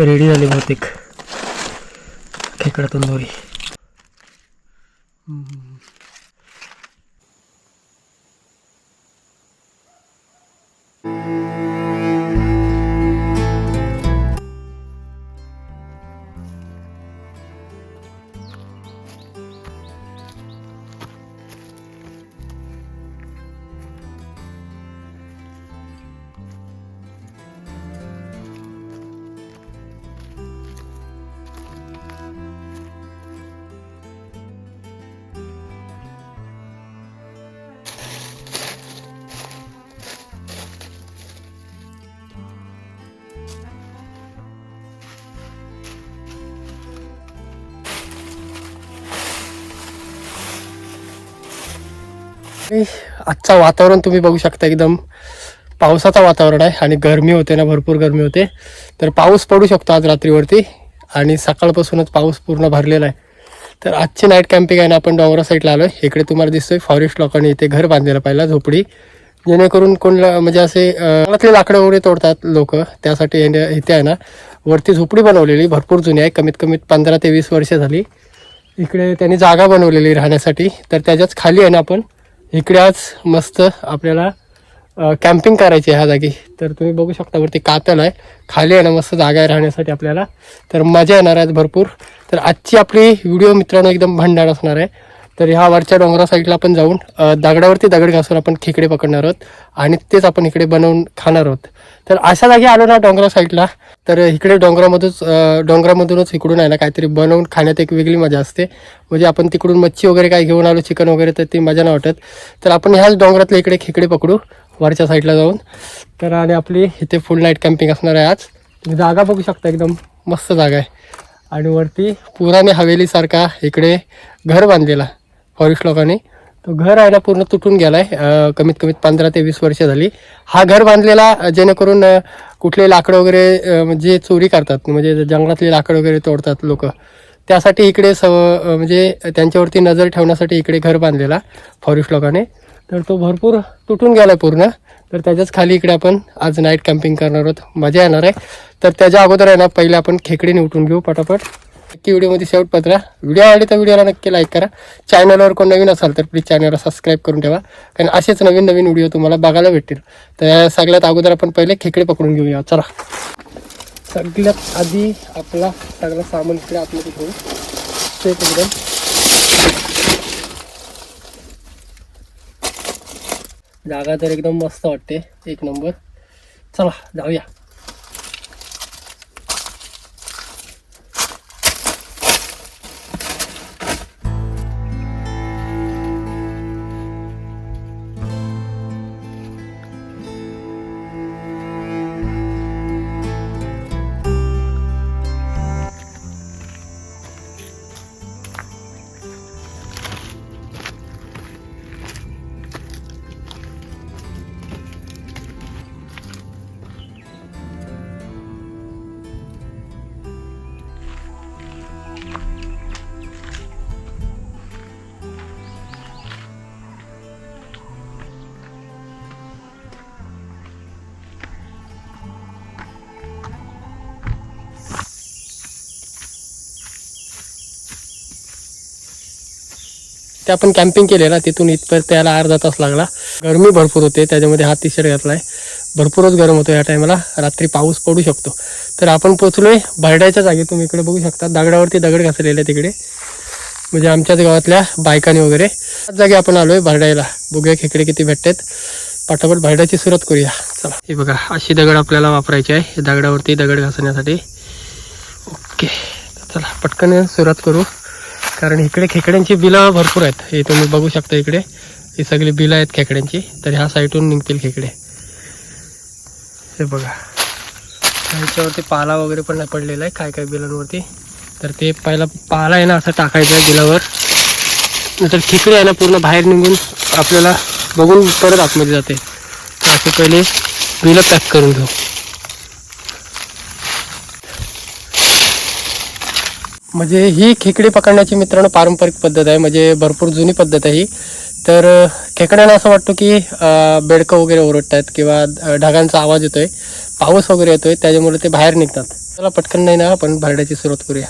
Ready झाली बहुतेक. खेकडातून दोरी आजचं वातावरण तुम्ही बघू शकता एकदम पावसाचं वातावरण आहे आणि गरमी होते ना भरपूर गरमी होते. तर पाऊस पडू शकतो आज रात्रीवरती आणि सकाळपासूनच पाऊस पूर्ण भरलेला आहे. तर आजची नाईट कॅम्पिंग आहे ना आपण डोंगरा साईडला आलो आहे इकडे तुम्हाला दिसतोय फॉरेस्ट लोकांनी इथे घर बांधलेलं पाहिलं झोपडी. जेणेकरून कोणला म्हणजे असे घरातले लाकडं वगैरे तोडतात लोक. त्यासाठी इथे आहे ना वरती झोपडी बनवलेली भरपूर जुनी आहे. कमीत कमीत पंधरा ते वीस वर्ष झाली. इकडे त्यांनी जागा बनवलेली राहण्यासाठी. तर त्याच्याच खाली आहे ना आपण इकडे आज मस्त आपल्याला कॅम्पिंग करायची आहे ह्या जागी. तर तुम्ही बघू शकता वरती कातल आहे. खाली आहे ना मस्त जागा आहे राहण्यासाठी आपल्याला. तर मजा येणार आहेत भरपूर. तर आजची आपली व्हिडिओ मित्रांनो एकदम भंडार असणार आहे. तर ह्या वरच्या डोंगरा साईडला आपण जाऊन दगडावरती दगड घासून आपण खेकडे पकडणार आहोत आणि तेच आपण इकडे बनवून खाणार आहोत. तर अशा जागी आलो ना डोंगरा साईडला तर इकडे डोंगरामधूनच डोंगरामधूनच इकडून आहे ना काहीतरी बनवून खाण्यात एक वेगळी मजा असते. म्हणजे आपण तिकडून मच्छी वगैरे काय घेऊन आलो चिकन वगैरे तर ती मजा नाही वाटत. तर आपण ह्याच डोंगरातले इकडे खेकडे पकडू वरच्या साईडला जाऊन. तर आणि आपली इथे फुल नाईट कॅम्पिंग असणार आहे आज. जागा बघू शकता एकदम मस्त जागा आहे. आणि वरती पुराने हवेलीसारखा इकडे घर बांधलेला. फॉरेस्ट लोकांनी. तो घर आहे ना पूर्ण तुटून गेलाय. कमीत कमीत पंधरा ते वीस वर्ष झाली. हा घर बांधलेला जेणेकरून कुठले लाकडं वगैरे जे चोरी करतात म्हणजे जंगलातले लाकडं वगैरे तोडतात लोक त्यासाठी इकडे सव म्हणजे त्यांच्यावरती नजर ठेवण्यासाठी इकडे घर बांधलेला फॉरेस्ट लोकांनी. तर तो भरपूर तुटून गेलाय पूर्ण. तर त्याच्याच खाली इकडे आपण आज नाईट कॅम्पिंग करणार आहोत. मजा येणार आहे. तर त्याच्या अगोदर आहे ना पहिले आपण खेकडे निवटून घेऊ पटापट. नक्की व्हिडिओमध्ये शेवट पत्रा व्हिडिओ आवडली तर व्हिडिओला नक्की लाईक करा. चॅनलवर कोण नवीन असाल तर प्लीज चॅनलला सबस्क्राईब करून ठेवा. कारण असेच नवीन नवीन व्हिडिओ तुम्हाला बघायला भेटतील. तर सगळ्यात अगोदर आपण पहिले खेकडे पकडून घेऊया. चला. सगळ्यात आधी आपला सगळं सामान इकडे आतमध्ये घेऊ ते एकदम जागा तर एकदम मस्त वाटते. एक नंबर. चला जाऊया. ते आपण कॅम्पिंग केले ना तिथून इथपर्यंत त्याला अर्धा तास लागला. गरमी भरपूर होते त्याच्यामध्ये हा टी शर्ट घातलाय. भरपूरच गरम होतो या टायमाला रात्री पाऊस पडू शकतो. तर आपण पोचलोय भरड्याच्या जागी. तुम्ही इकडे बघू शकता दगडावरती दगड घासलेले तिकडे म्हणजे आमच्याच गावातल्या बायकांनी वगैरे. त्याच जागी आपण आलोय भरड्याला. बघूया खेकडे किती भेटतात. पाठोपाठ भरड्याची सुरुवात करूया. चला. हे बघा अशी दगड आपल्याला वापरायची आहे. दगडावरती दगड घासण्यासाठी. ओके. चला पटकन सुरुवात करू. कारण इकडे खेकड्यांची बिलं भरपूर आहेत. हे तुम्ही बघू शकता इकडे. ही सगळी बिलं आहेत खेकड्यांची. तर ह्या साईडून निघतील खेकडे. हे बघा. ह्याच्यावरती पाला वगैरे पण पडलेला आहे काय काय बिलांवरती. तर ते पहिला पाला आहे ना असं टाकायचं आहे बिलावर. नंतर खेकडे आहे ना पूर्ण बाहेर निघून आपल्याला बघून परत आतमध्ये जाते. तर असे पहिले बिलं पॅक करून घेऊ. म्हणजे ही खेकडे पकडण्याची मित्रांनो पारंपरिक पद्धत आहे म्हणजे भरपूर जुनी पद्धत आहे ही. तर खेकड्यांना असं वाटतं की बेडकं वगैरे ओरडत आहेत किंवा ढगांचा आवाज येतोय पाऊस वगैरे येतोय त्याच्यामुळे ते बाहेर निघतात. त्याला पटकन नाही ना आपण भरड्याची सुरुवात करूया.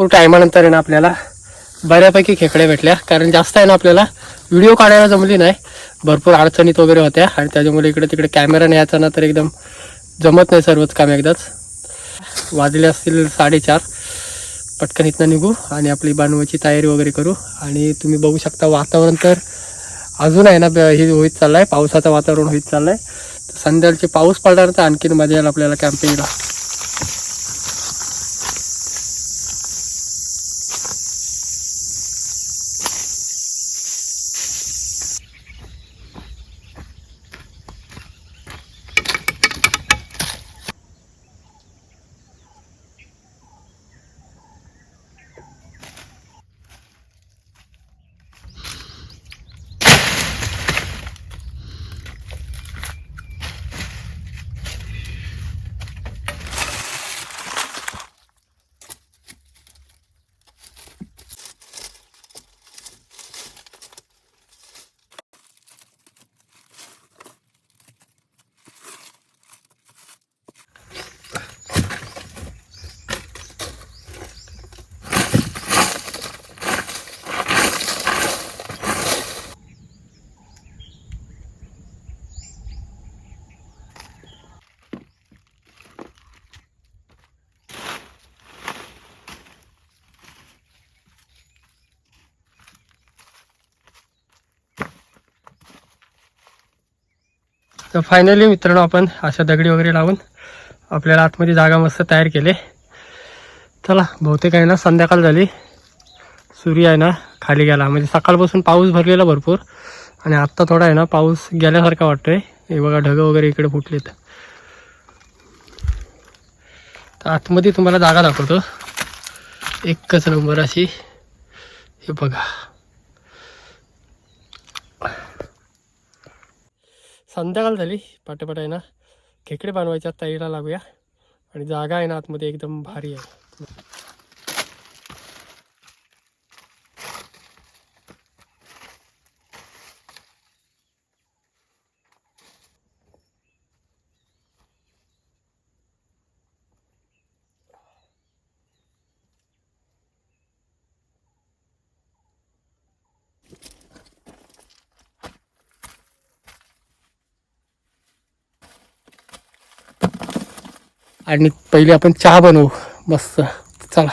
भरपूर टायमानंतर आहे ना आपल्याला बऱ्यापैकी खेकडे भेटल्या. कारण जास्त आहे ना आपल्याला व्हिडिओ काढायला जमली नाही. भरपूर अडचणीत वगैरे होत्या आणि त्याच्यामुळे इकडे तिकडे कॅमेरा न्यायचा ना तर एकदम जमत नाही सर्वच काम एकदाच. वाजले असतील साडेचार. पटकन इथनं निघू आणि आपली बनवायची तयारी वगैरे करू. आणि तुम्ही बघू शकता वातावरण तर अजून आहे ना ब- हे होईत आहे पावसाचं वातावरण होईत आहे संध्याकाळचे पाऊस पडणार तर आणखीन मजा येईल आपल्याला कॅम्पिंगला तर फायनली मित्रांनो आपण अशा दगडी वगैरे लावून आपल्याला आतमध्ये जागा मस्त तयार केले. चला बहुतेक आहे ना संध्याकाळ झाली. सूर्य आहे ना खाली गेला. म्हणजे सकाळपासून पाऊस भरलेला भरपूर. आणि आत्ता थोडा आहे ना पाऊस गेल्यासारखा वाटतोय. हे बघा ढगं वगैरे इकडे फुटलेत. तर आतमध्ये तुम्हाला जागा दाखवतो. एकच नंबर अशी. हे बघा. संध्याकाळ झाली पाटेपाट आहे ना. खेकडे बनवायच्या तयारीला लागूया. आणि जागा आहे ना आतमध्ये एकदम भारी आहे. आणि पहिले आपण चहा बनवू. मस्त. चला.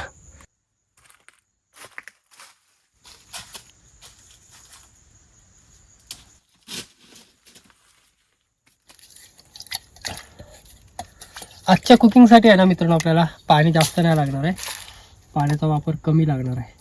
आजच्या कुकिंगसाठी आहे ना मित्रांनो आपल्याला पाणी जास्त नाही लागणार आहे. पाण्याचा वापर कमी लागणार आहे.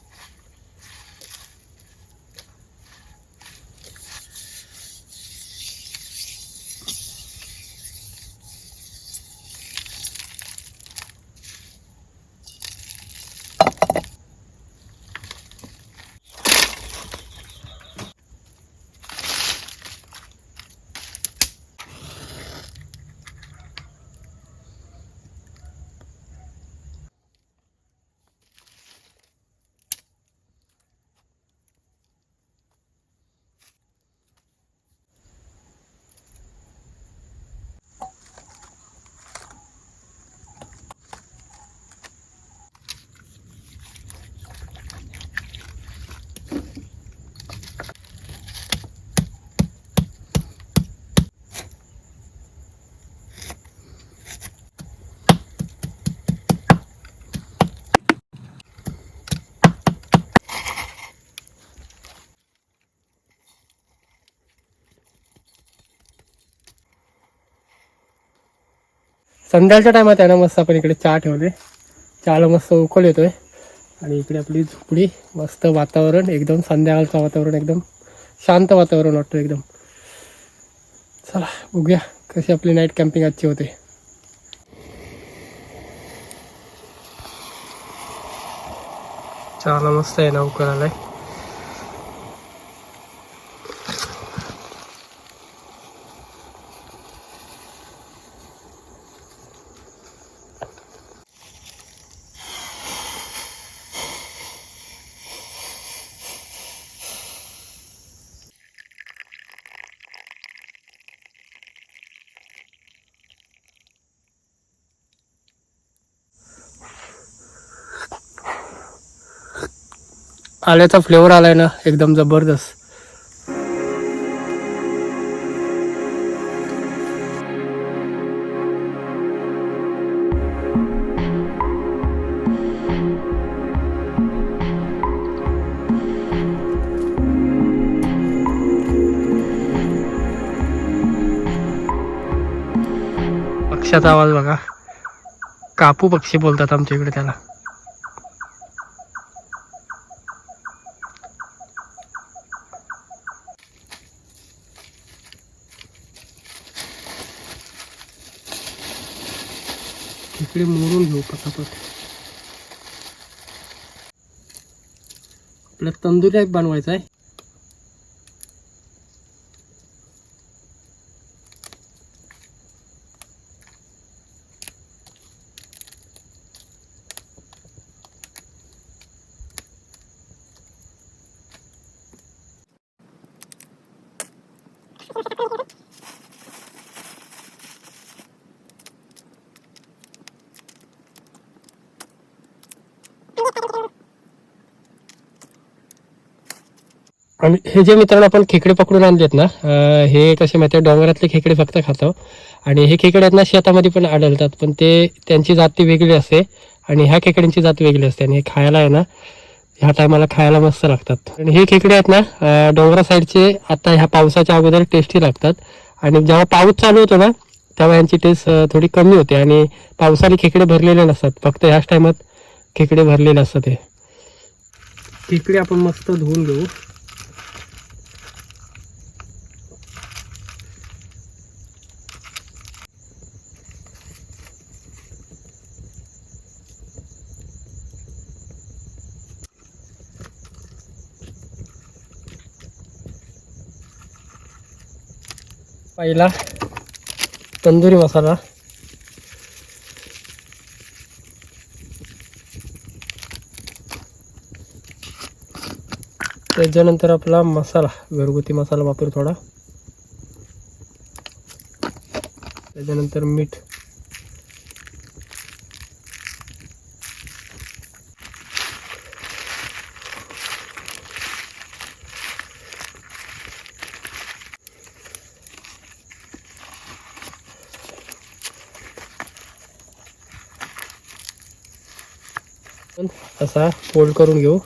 संध्याकाळच्या टायमात आहे ना मस्त आपण इकडे चहा ठेवले. चहाला मस्त उकल येतोय. आणि इकडे आपली झोपडी मस्त वातावरण एकदम संध्याकाळचं वातावरण एकदम शांत वातावरण वाटतं एकदम. चला बघूया कशी आपली नाईट कॅम्पिंग आजची होते. चहाला मस्त आहे ना उकळ आलाय आल्याचा फ्लेवर आलाय ना एकदम जबरदस्त. पक्ष्याचा आवाज बघा. कापू पक्षी बोलतात आमच्या इकडे त्याला. इकडे मोडून घेऊ पटापट. आपल्याला तंदुरी एक बनवायचा आहे. हे जे मित्रांनो आपण खेकडे पकडून आणलेत ना हे कसे माहिती डोंगरातले खेकडे फक्त खातो. आणि हे खेकडे आहेत ना शेतामध्ये पण आढळतात पण ते त्यांची जाती वेगळी असते आणि ह्या खेकड्यांची जात वेगळी असते आणि हे खायला आहे ना ह्या टायमाला खायला मस्त लागतात. आणि हे खेकडे आहेत ना डोंगरा साईडचे आता ह्या पावसाच्या अगोदर टेस्टी लागतात. आणि जेव्हा पाऊस चालू होतो ना तेव्हा यांची टेस्ट थोडी कमी होते आणि पावसाने खेकडे भरलेले नसतात. फक्त ह्याच टायमात खेकडे भरलेले असतात हे. खेकडे आपण मस्त धुवून घेऊ. पहिला. तंदुरी मसाला. त्याच्यानंतर आपला मसाला घरगुती मसाला वापरू थोडा. त्याच्यानंतर मीठ. असा फोल्ड करून घेऊ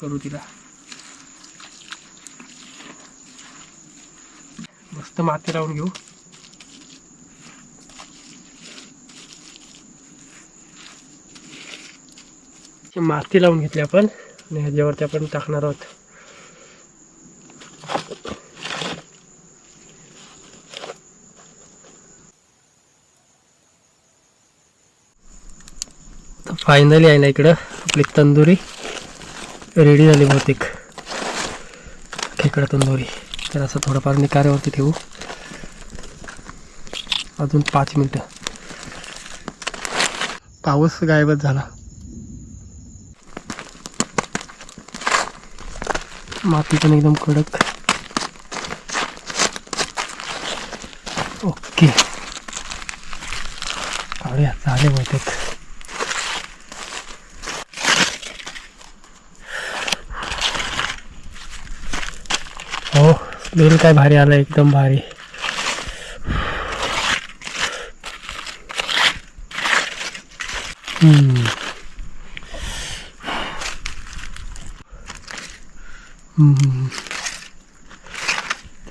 करू तिला मस्त माती लावून घेऊ माती लावून घेतली आपण. आणि ह्याच्यावरती आपण टाकणार आहोत. फायनली आहे ना इकडं आपली तंदुरी. रेडी झाली बहुतेक. खेकडा तंदुरी. तर असं थोडंफार निकाऱ्यावरती ठेवू. अजून पाच मिनटं. पाऊस गायबच झाला. माती पण एकदम कडक. ओके. काढूया झाले बहुतेक. हो स्मेल काय भारी आला एकदम भारी.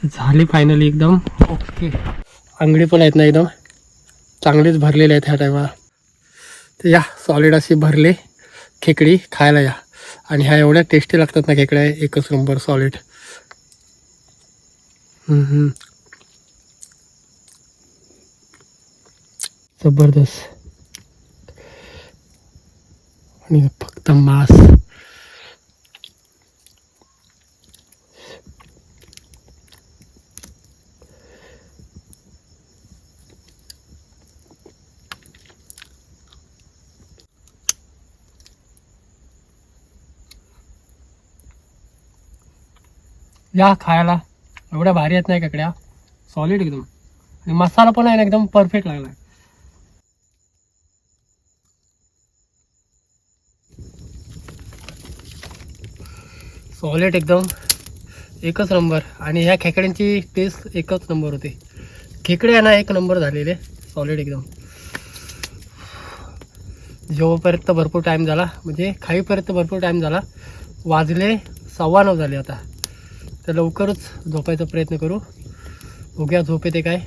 तर फायनली एकदम. ओके अंगडी पण आहेत ना एकदम. चांगलेच भरलेले आहेत ह्या टायमाला तर या सॉलिड अशी भरले खेकडी खायला या. आणि ह्या एवढ्या टेस्टी लागतात ना खेकड्या एकच नंबर सॉलिड जबरदस्त. आणि फक्त मांस. या खायला. एवढ्या भारी आहेत नाही काकड्या. सॉलिड एकदम. आणि मसाला पण आहे ना एकदम परफेक्ट लागला सॉलिड एकदम. एकच नंबर आणि ह्या खेकड्यांची टेस्ट एकच नंबर होते. खेकडे आहे ना एक नंबर झालेले. सॉलिड एकदम. जेव्हापर्यंत भरपूर टाईम झाला म्हणजे खाईपर्यंत भरपूर टाईम झाला वाजले सव्वा नऊ झाले आता. तर लवकरच झोपायचा प्रयत्न करू. बघूया झोप येते काय.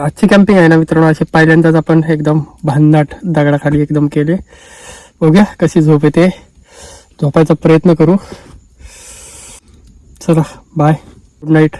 तर आजची कॅम्पिंग आहे ना मित्रांनो असे पहिल्यांदाच आपण एकदम भन्नाट दगडाखाली एकदम केले. बघूया कशी झोप येते. झोपायचा प्रयत्न करू. चला बाय गुड नाईट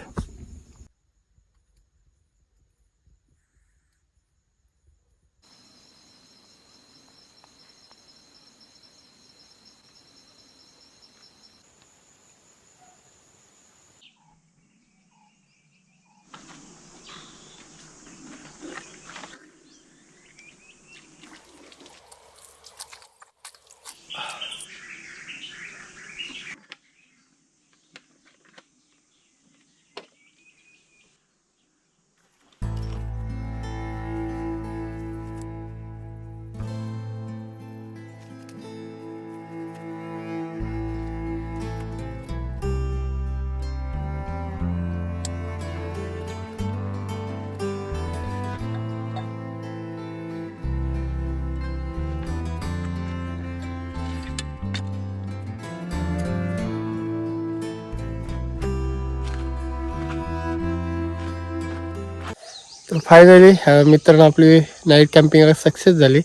तर फायनली मित्रांनो आपली नाईट कॅम्पिंग सक्सेस झाली.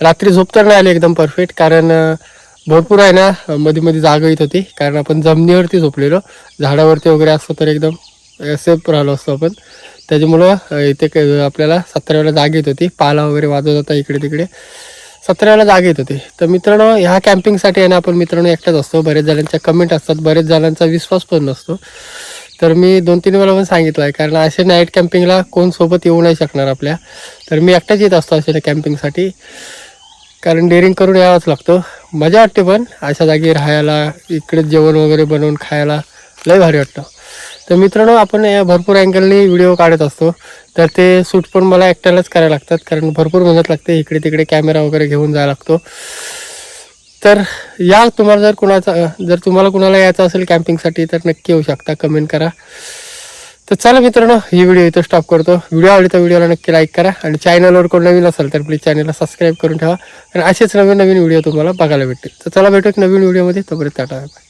रात्री झोपताना नाही आली एकदम परफेक्ट कारण भरपूर आहे ना मध्ये मध्ये जागा येत होती. कारण आपण जमिनीवरती झोपलेलो. झाडावरती वगैरे असतो तर एकदम सेफ राहिलो असतो आपण. त्याच्यामुळं इथे क- आपल्याला सतराव्याला जाग येत होती. पाला वगैरे वाजत होता इकडे तिकडे सतराव्याला जाग येत होती. तर मित्रांनो ह्या कॅम्पिंगसाठी आहे ना आपण मित्रांनो एकटाच असतो. बरेच जणांच्या कमेंट असतात. बरेच जणांचा विश्वास पण नसतो. तर मी दोन तीन वेळा पण सांगितलं आहे कारण असे नाईट कॅम्पिंगला कोण सोबत येऊ नाही शकणार आपल्या. तर मी एकटाच येत असतो अशा कॅम्पिंगसाठी कारण डेअरिंग करून यावंच लागतं. मजा वाटते पण अशा जागी राहायला इकडे जेवण वगैरे बनवून खायला. लय भारी वाटतं. तर मित्रांनो आपण या भरपूर अँगलनी व्हिडिओ काढत असतो. तर ते शूट पण मला एकट्यालाच करायला लागतात कारण भरपूर मेहनत लागते. इकडे तिकडे कॅमेरा वगैरे घेऊन जायला लागतो. तर या तुम्हाला जर कुणाचा जर तुम्हाला कुणाला यायचं असेल कॅम्पिंगसाठी तर नक्की येऊ शकता. कमेंट करा. तर चला मित्रांनो ही व्हिडिओ इथं स्टॉप करतो. व्हिडिओ आवडली तर व्हिडिओला नक्की लाईक करा आणि चॅनलवर कोण नवीन असेल तर प्लीज चॅनलला सबस्क्राईब करून ठेवा. आणि असेच नवीन नवीन व्हिडिओ तुम्हाला बघायला भेटतील. तर चला भेटू एक नवीन व्हिडिओमध्ये तोपर्यंत टाटा बाय